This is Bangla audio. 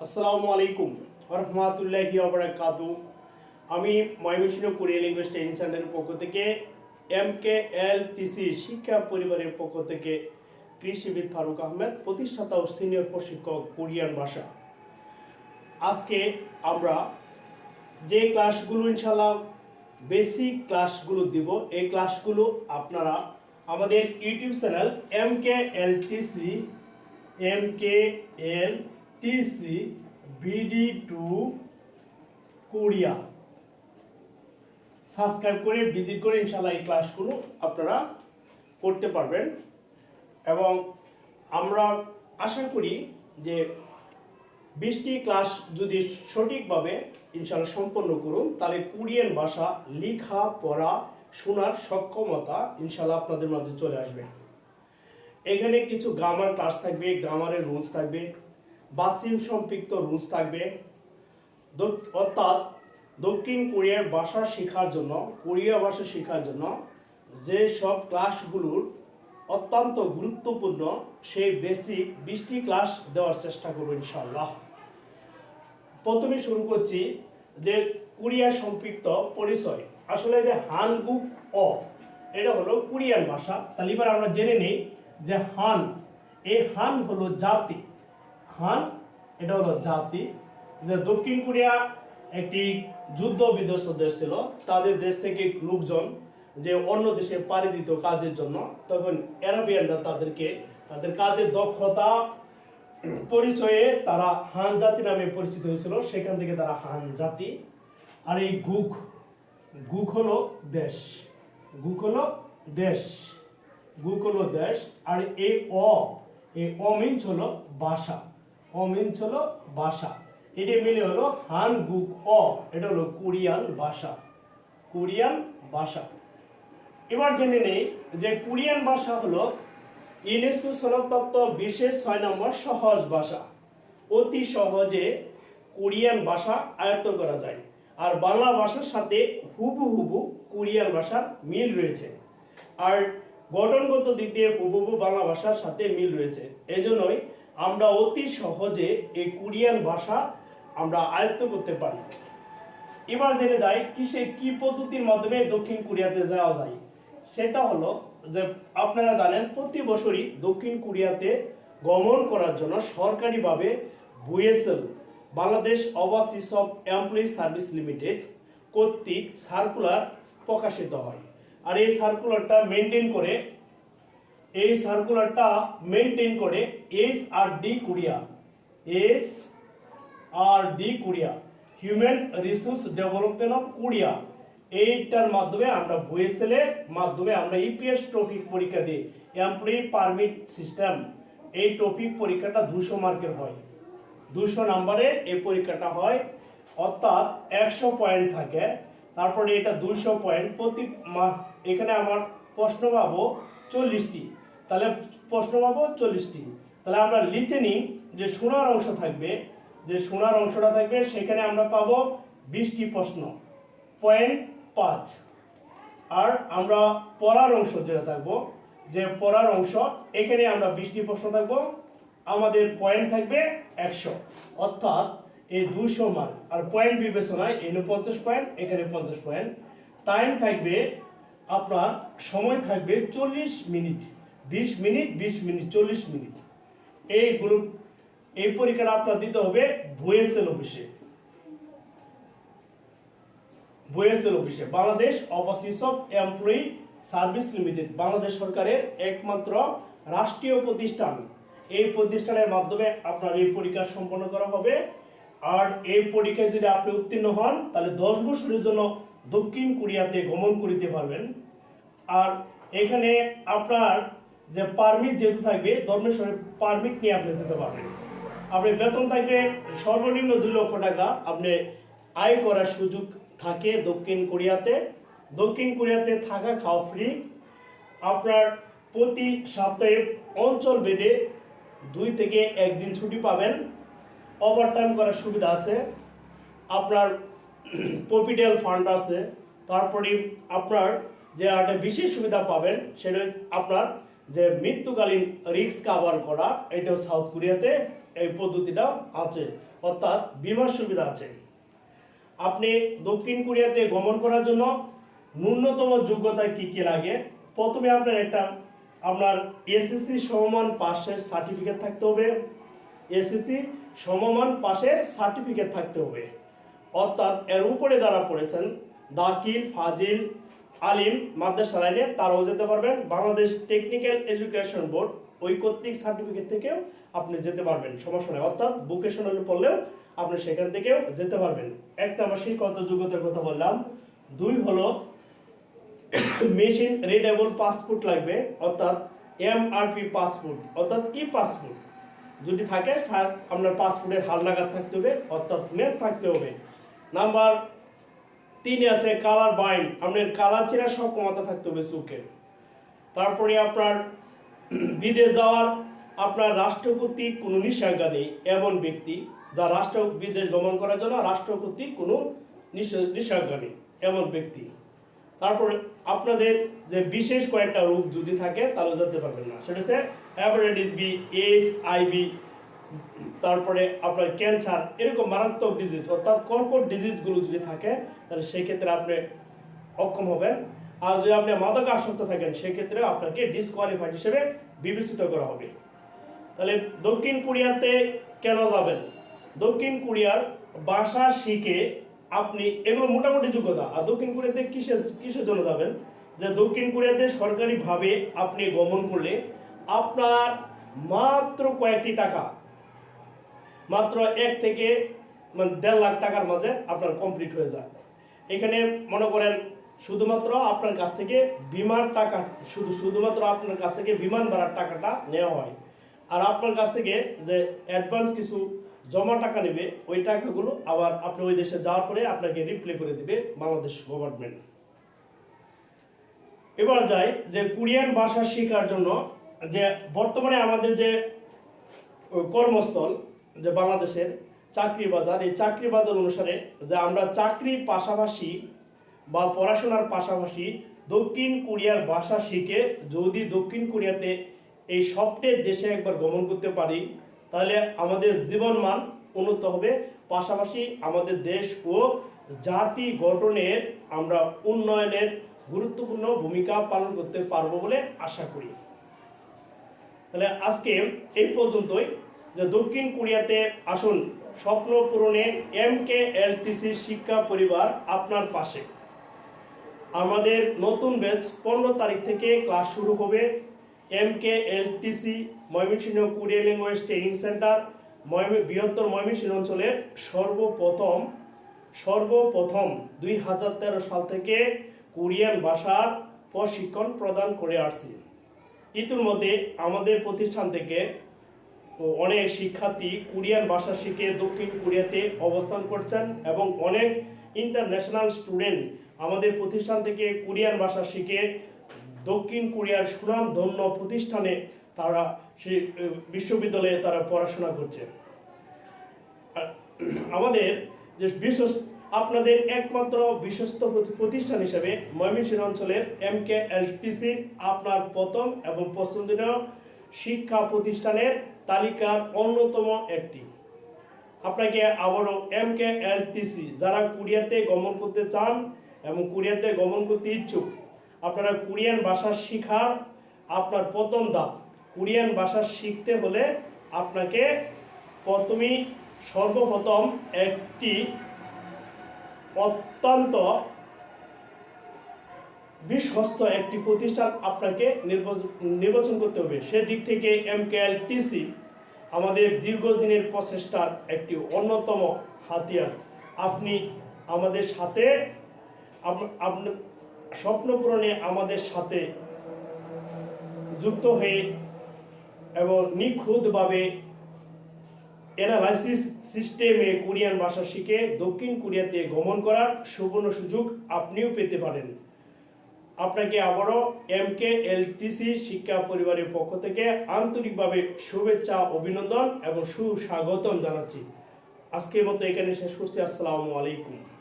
আসসালামু আলাইকুম রহমাতুল্লাহি ওবারাকাতু আমি ময়মনসিংহ কোরিয়া ল্যাঙ্গুয়েজ ট্রেনিং সেন্টারের পক্ষ থেকে এম কে এল টিসি শিক্ষা পরিবারের পক্ষ থেকে কৃষিবিদ ফারুক আহমেদ, প্রতিষ্ঠাতা ও সিনিয়র প্রশিক্ষক কোরিয়ান ভাষা। আজকে আমরা যে ক্লাসগুলো ইনশাল্লাহ বেসিক ক্লাসগুলো দিব, এই ক্লাসগুলো আপনারা আমাদের YouTube channel M K L TC M K L TC BD to Korea subscribe করে ভিজিট করে ইনশাল্লাহ এই ক্লাসগুলো আপনারা করতে পারবেন। এবং আমরা আশা করি যে বিশটি ক্লাস যদি সঠিকভাবে ইনশাল্লাহ সম্পন্ন করুন, তাহলে কোরিয়ান ভাষা লেখা, পড়া, শোনার সক্ষমতা ইনশাল্লাহ আপনাদের মাঝে চলে আসবে। এখানে কিছু গ্রামার ক্লাস থাকবে গ্রামারের রুলস থাকবে। বাচিম সম্পৃক্ত রুলস থাকবে। অর্থাৎ দক্ষিণ কোরিয়ার ভাষা শেখার জন্য, কোরিয়া ভাষা শেখার জন্য যে সব ক্লাসগুলোর অত্যন্ত গুরুত্বপূর্ণ, সেই বেসিক বিশটি ক্লাস দেওয়ার চেষ্টা করব ইনশাল্লাহ প্রথমে শুরু করছি যে কোরিয়া সম্পৃক্ত পরিচয়। আসলে যে হান হানগুক অ, এটা হলো কোরিয়ান ভাষা। তাহলে এবার আমরা জেনে নিই যে হান, এই হান হলো জাতি। হান এটা হলো জাতি। যে দক্ষিণ কোরিয়া একটি যুদ্ধ বিধ্বস্ত দেশ ছিল, তাদের দেশ থেকে লোকজন যে অন্য দেশে পাড়ি দিত কাজের জন্য, তখন অ্যারাবিয়ানরা তাদেরকে, তাদের কাজের দক্ষতা পরিচয়ে তারা হান জাতি নামে পরিচিত হয়েছিল, সেখান থেকে তারা হান জাতি। আর এই গুক গুক হলো দেশ, গুক হলো দেশ, গুক হলো দেশ। আর এই অ এই অমিঞ্চ হলো ভাষা অমিঞ্চ হলো ভাষা। এটা মিলে হলো হান গুক অ এটা হলো কোরিয়ান ভাষা। কোরিয়ান ভাষা। এবার জেনে নেই যে কোরিয়ান ভাষা হলো ইউনেস্কো সনদপ্রাপ্ত বিশেষ ছয় নম্বর সহজ ভাষা। অতি সহজে কোরিয়ান ভাষা আয়ত্ত করা যায়। আর বাংলা ভাষার সাথে হুবহু কোরিয়ান ভাষার মিল রয়েছে। আর গঠনগত দিক দিয়ে হুবহু বাংলা ভাষার সাথে মিল রয়েছে। এজন্যই আমরা অতি সহজে এই কোরিয়ান ভাষা আমরা আয়ত্ত করতে পারি। এবার জেনে যাই কিসে কি পদ্ধতির মাধ্যমে দক্ষিণ কোরিয়াতে যাওয়া যায়। সেটা হলো যে আপনারা জানেন, প্রতি বছরই দক্ষিণ কোরিয়াতে গমন করার জন্য সরকারিভাবে BOESL, Bangladesh overseas of employee service limited কর্তৃক সার্কুলার প্রকাশিত হয়। আর এই সার্কুলারটা মেনটেন করে এই সার্কুলারটা মেনটেন করে S R D Korea S R D Korea human resource development of Korea এইটার মাধ্যমে আমরা বুয়েসেল মাধ্যমে আমরা ইপিএস টপিক পরীক্ষা দিই। এমপ্লয়ি পারমিট সিস্টেম এই টপিক পরীক্ষাটা দুশো মার্কের হয়। দুশো নাম্বারের এই পরীক্ষাটা হয়। অর্থাৎ একশো পয়েন্ট থাকে। তারপরে এটা দুইশো পয়েন্ট প্রতি এখানে আমার প্রশ্ন পাবো চল্লিশটি। তাহলে প্রশ্ন পাবো চল্লিশটি। তাহলে আমরা লিচেনিং যে সোনার অংশ থাকবে, যে সোনার অংশটা থাকবে, সেখানে আমরা পাবো বিশটি প্রশ্ন। পয়েন্ট পাঁচ। আর আমরা পড়ার অংশ যেটা থাকব, যে পড়ার অংশ, এখানে আমরা বিশটি প্রশ্ন থাকব, আমাদের পয়েন্ট থাকবে একশো। অর্থাৎ এই দুশো মার্ক। আর পয়েন্ট বিবেচনায় এনে পঞ্চাশ পয়েন্ট, এখানে পঞ্চাশ পয়েন্ট। টাইম থাকবে, আপনার সময় থাকবে চল্লিশ মিনিট। বিশ মিনিট বিশ মিনিট, চল্লিশ মিনিট। এইগুলো এই পরীক্ষাটা আপনার দিতে হবে ভুয়েসেল অফিসে। বুয়েসেল অফিসে। Bangladesh office of employee service limited Bangladesh সরকারের একমাত্র রাষ্ট্রীয় প্রতিষ্ঠান। এই প্রতিষ্ঠানের মাধ্যমে আপনার এই পরীক্ষা সম্পন্ন করা হবে। আর এই পরীক্ষায় যদি আপনি উত্তীর্ণ হন, তাহলে দশ বছরের জন্য দক্ষিণ কোরিয়াতে গমন করিতে পারবেন। আর এখানে আপনার যে পারমিট যেহেতু থাকবে, ধর্মেশ্বরের পারমিট নিয়ে আপনি যেতে পারবেন। আপনি বেতন থাকবে সর্বনিম্ন দুই লক্ষ টাকা। আপনি আয় করার সুযোগ থাকে দক্ষিণ কোরিয়াতে। দক্ষিণ কোরিয়াতে থাকা খাওয়া ফ্রি আপনার প্রতি সপ্তাহে অঞ্চল বেঁধে দুই থেকে একদিন ছুটি পাবেন। ওভারটাইম করার সুবিধা আছে। আপনার প্রফিডিয়াল ফান্ড আছে। তারপরে আপনার যে একটা বিশেষ সুবিধা পাবেন, সেটা আপনার যে মৃত্যুকালীন রিস্ক কাভার করা, এটাও সাউথ কোরিয়াতে এই পদ্ধতিটা আছে, অর্থাৎ বিমার সুবিধা আছে। আপনি দক্ষিণ কোরিয়াতে গমন করার জন্য ন্যূনতম যোগ্যতা কি কি লাগে? প্রথমে আপনার একটা, আপনার এসএসসি সমমান পাশের সার্টিফিকেট থাকতে হবে। এসএসসি সমমান পাশের সার্টিফিকেট থাকতে হবে। অর্থাৎ এর উপরে যারা পড়েছেন দাকিল ফাজিল আলিম মাদ্রাসা লাইনে তারাও যেতে পারবেন। বাংলাদেশ টেকনিক্যাল এডুকেশন বোর্ড ওই কর্তৃক সার্টিফিকেট থেকেও আপনি যেতে পারবেন। সমস্যা নেই। অর্থাৎ ভোকেশনাল পড়লেও আপনি সেখান থেকেও যেতে পারবেন। একটা আমার শিক্ষাগত যোগ্যতার কথা বললাম। দুই হলো মেশিন রিডেবল পাসপোর্ট লাগবে। অর্থাৎ এমআরপি পাসপোর্ট। অর্থাৎ ই পাসপোর্ট। যদি থাকে, স্যার, আপনার পাসপোর্টের হালনাগাদ থাকতে হবে। অর্থাৎ মেপ থাকতে হবে। নাম্বার তিনে আছে কালার বাইন্ড। আপনার কালার চেনা সক্ষমতা থাকতে হবে চোখে। তারপরে আপনার বিদেশ যাওয়ার আপনার রাষ্ট্র কর্তৃক কোনো নিষেধাজ্ঞা নেই, এমন ব্যক্তি যা রাষ্ট্র বিদেশ গমন করার জন্য রাষ্ট্র কর্তৃক কোনো নিষে- নিষেধাজ্ঞা নেই, এমন ব্যক্তি। তারপরে আপনাদের যে বিশেষ কয়েকটা রোগ যদি থাকে তাহলে জানতে পারবেন না। সেটা হচ্ছে হ্যাপাটাইটিস বি এইচ আইভি তারপরে আপনার ক্যান্সার এরকম মারাত্মক ডিজিজ অর্থাৎ কর্কট ডিজিজগুলো যদি থাকে, তাহলে সেই ক্ষেত্রে আপনি অক্ষম হবেন। আর যদি আপনি মাদক আসক্ত থাকেন, সেক্ষেত্রে আপনাকে ডিসকোয়ালিফাইড হিসেবে বিবেচিত করা হবে। তাহলে দক্ষিণ কোরিয়াতে কেন যাবেন? দক্ষিণ কোরিয়ার ভাষা শিখে আপনি, এগুলো মোটামুটি যোগ্যতা। আর দক্ষিণ কোরিয়াতে কিসের কিসের জন্য যাবেন? যে দক্ষিণ কোরিয়াতে সরকারিভাবে আপনি গমন করলে আপনার মাত্র কয়েকটি টাকা মাত্র এক থেকে মানে দেড় লাখ টাকার মাঝে আপনার কমপ্লিট হয়ে যায়। এখানে মনে করেন, শুধুমাত্র আপনার কাছ থেকে বিমার টাকা, শুধু, শুধুমাত্র আপনার কাছ থেকে বিমান ভাড়ার টাকাটা নেওয়া হয়। আর আপনার কাছ থেকে যে অ্যাডভান্স কিছু জমা টাকা নেবে, ওই টাকাগুলো আবার আপনি ওই দেশে যাওয়ার পরে আপনাকে রিপ্লে করে দিবে বাংলাদেশ গভর্নমেন্ট এবার যাই, যে কোরিয়ান ভাষা শেখার জন্য, যে বর্তমানে আমাদের যে কর্মস্থল যে বাংলাদেশের চাকরি বাজার, এই চাকরি বাজার অনুসারে যে আমরা চাকরির পাশাপাশি বা পড়াশোনার পাশাপাশি দক্ষিণ কোরিয়ার ভাষা শিখে যদি দক্ষিণ কোরিয়াতে এই সবটের দেশে একবার গমন করতে পারি, তাহলে আমাদের জীবন মান উন্নত হবে। পাশাপাশি আমাদের দেশ ও জাতি গঠনের আমরা উন্নয়নের গুরুত্বপূর্ণ ভূমিকা পালন করতে পারব বলে আশা করি। তাহলে আজকে এই পর্যন্তই। যে দক্ষিণ কোরিয়াতে আসুন, স্বপ্ন পূরণে এম কে এলটিসি শিক্ষা পরিবার আপনার পাশে। আমাদের নতুন ব্যাচ পনেরো তারিখ থেকে ক্লাস শুরু হবে। M K L LTC Mymensingh Korea language training centre, ময়ম- বৃহত্তর ময়মনসিংহ অঞ্চলের সর্বপ্রথম সর্বপ্রথম দুই হাজার তেরো সাল থেকে কোরিয়ান ভাষার প্রশিক্ষণ প্রদান করে আসছি। ইতিমধ্যে আমাদের প্রতিষ্ঠান থেকে অনেক শিক্ষার্থী কোরিয়ান ভাষা শিখে দক্ষিণ কোরিয়াতে অবস্থান করছেন এবং অনেক ইন্টারন্যাশনাল স্টুডেন্ট আমাদের প্রতিষ্ঠান থেকে কোরিয়ান ভাষা শিখে দক্ষিণ কোরিয়ার সুনামধন্য প্রতিষ্ঠানে তারা সে বিশ্ববিদ্যালয়ে তারা পড়াশোনা করছে। আমাদের যে বিশ্বস্ত, আপনাদের একমাত্র বিশ্বস্ত প্রতিষ্ঠান হিসেবে ময়মনসিংহ অঞ্চলের এম কে এল আপনার প্রথম এবং পছন্দনীয় শিক্ষা প্রতিষ্ঠানের তালিকার অন্যতম একটি। আপনাকে আবারও এম কে এল এলটিসি যারা কোরিয়াতে গমন করতে চান এবং কোরিয়াতে গমন করতে ইচ্ছুক, আপনারা কোরিয়ান ভাষা শেখার আপনার প্রথম ধাপ। কোরিয়ান ভাষা শিখতে হলে আপনাকে প্রথমেই সর্বপ্রথম একটি অত্যন্ত বিশ্বস্ত একটি প্রতিষ্ঠান আপনাকে নির্বাচন করতে হবে। সেদিক থেকে এমকেএলটিসি আমাদের দীর্ঘদিনের প্রচেষ্টার একটি অন্যতম হাতিয়ার। আপনি আমাদের সাথে স্বপ্ন পূরণে আমাদের সাথে যুক্ত হয়ে এবং নিখুঁতভাবে অ্যানালাইসিস সিস্টেমে কোরিয়ান ভাষা শিখে দক্ষিণ কোরিয়াতে গমন করার সুবর্ণ সুযোগ আপনিও পেতে পারেন। আপনাকে আবারও এম কে এলটিসি শিক্ষা পরিবারের পক্ষ থেকে আন্তরিকভাবে শুভেচ্ছা, অভিনন্দন এবং সুস্বাগতম জানাচ্ছি। আজকের মতো এখানে শেষ করছি। আসসালামু আলাইকুম।